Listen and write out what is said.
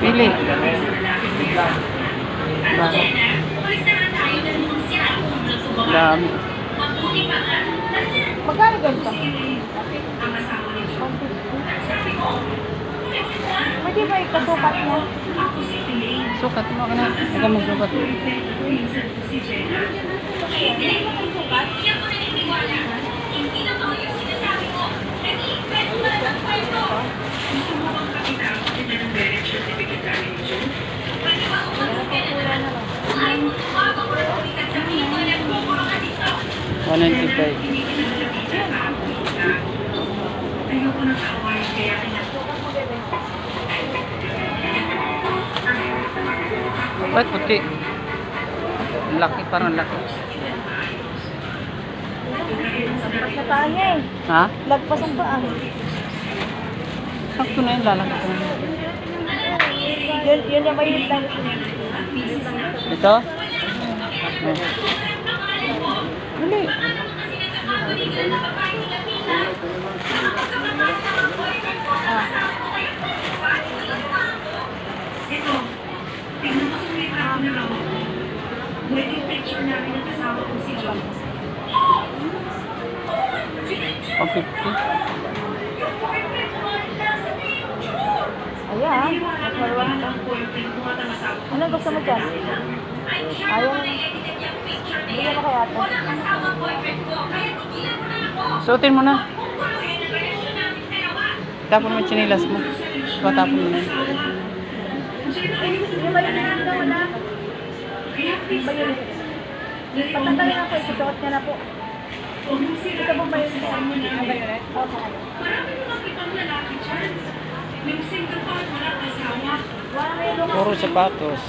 Pili. Dami. Magkano ganito? Pwede ba ikasukat mo? Sukat mo ka na. Huwag mo sukat. Okay. 195 Ba't puti? Laki, parang laki Lagpas na paan niya eh Ha? Lagpas ang paan Sakto na yun, lalaki ko Yun, yun na may lang Ito? Mm. Ito? Pang 50. Ayan. Nagmarwan ka. Ano gusto mo dyan? Ayaw. Hindi na kaya ito. Suotin mo na. Tapon mo yung chinilas mo. Patapon mo na. yun na po, isusuot niya na po. Ito po ba yun? Ano ba yun? Oo. Wala na yung Puro sapatos.